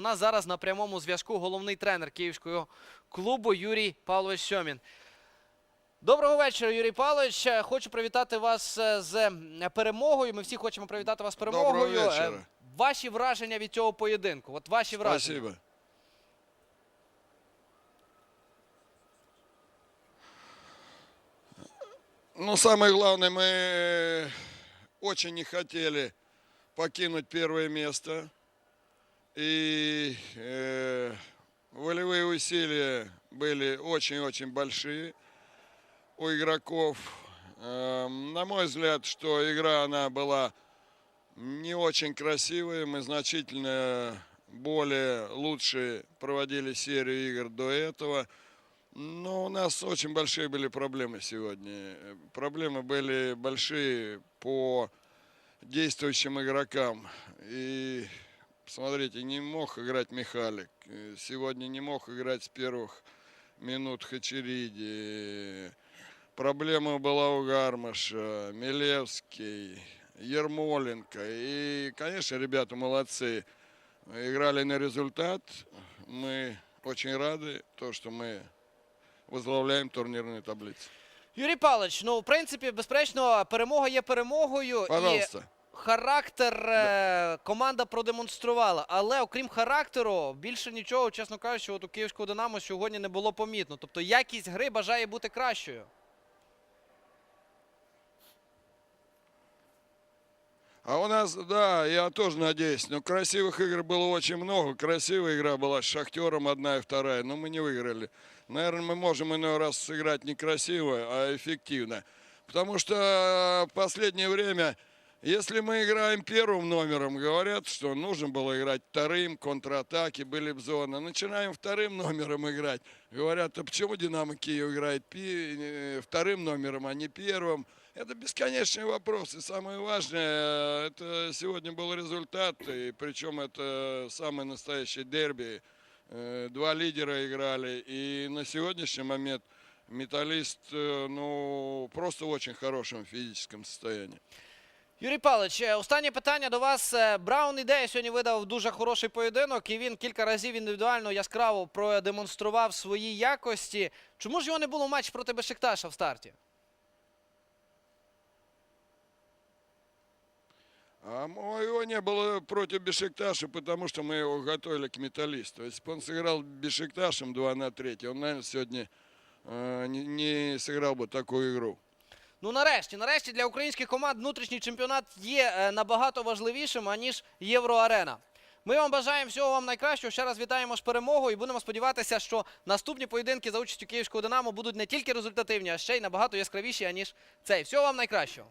у нас зараз на прямому зв'язку головний тренер київського клубу Юрій Павлович Сьомін. Доброго вечора, Юрій Павлович. Е, Хочу привітати вас е, з е, перемогою. Ми всі хочемо привітати вас з перемогою. Доброго вечора. Ваші враження від цього поєдинку. От ваші враження. Спасибо. Ну, самое главное, мы очень не хотели покинуть первое место. И э, волевые усилия были очень-очень большие у игроков. Эм, на мой взгляд, что игра она была не очень красивая. Мы значительно более лучше проводили серию игр до этого. Но у нас очень большие были проблемы сегодня. Э, Проблемы были большие по действующим игрокам. И смотрите, не мог играть Михалик. Э, Сегодня не мог играть с первых минут Хачериди. Проблема была у Гармаша, Милевский, Ермоленко. И, конечно, ребята молодцы. Играли на результат. Мы очень рады, то, что мы возглавляем турнирную таблицу. Юрій Павлович, ну в принципі, безперечно, перемога є перемогою. І Пожалуйста. характер е, команда продемонструвала. Але окрім характеру, більше нічого, чесно кажучи, от у київського Динамо сьогодні не було помітно. Тобто якість гри бажає бути кращою. А у нас, да, я тоже надеюсь, но красивых игр было очень много. Красивая игра была с Шахтером одна и вторая, но мы не выиграли. Наверное, мы можем иной раз сыграть не красиво, а эффективно. Потому что в последнее время, если мы играем первым номером, говорят, что нужно было играть вторым, контратаки, были бы зоны. Начинаем вторым номером играть. Говорят, а почему Динамо Киев играет э, вторым номером, а не первым? Это бесконечный вопрос. И самое важное, э, это сегодня был результат, и причем это самый настоящий дерби. Э, Два лидера играли, и на сегодняшний момент металлист, ну, просто в очень хорошем физическом состоянии. Юрій Павлович, е, останнє питання до вас. Е, Браун ідея сьогодні видав дуже хороший поєдинок, і він кілька разів індивідуально яскраво продемонстрував свої якості. Чому ж його не було в матчі проти Бешикташа в старті? А мо- его не было против Бешикташа, потому что мы его готовили к металлисту. Если бы он сыграл Бешикташем 2 на 3, он, наверное, сегодня э, не, не сыграл бы такую игру. Ну нарешті, нарешті для українських команд внутрішній чемпіонат є е, набагато важливішим, аніж Євроарена. Ми вам бажаємо всього вам найкращого. Ще раз вітаємо з перемогою і будемо сподіватися, що наступні поєдинки за участю Київського Динамо будуть не тільки результативні, а ще й набагато яскравіші, аніж цей. Всього вам найкращого.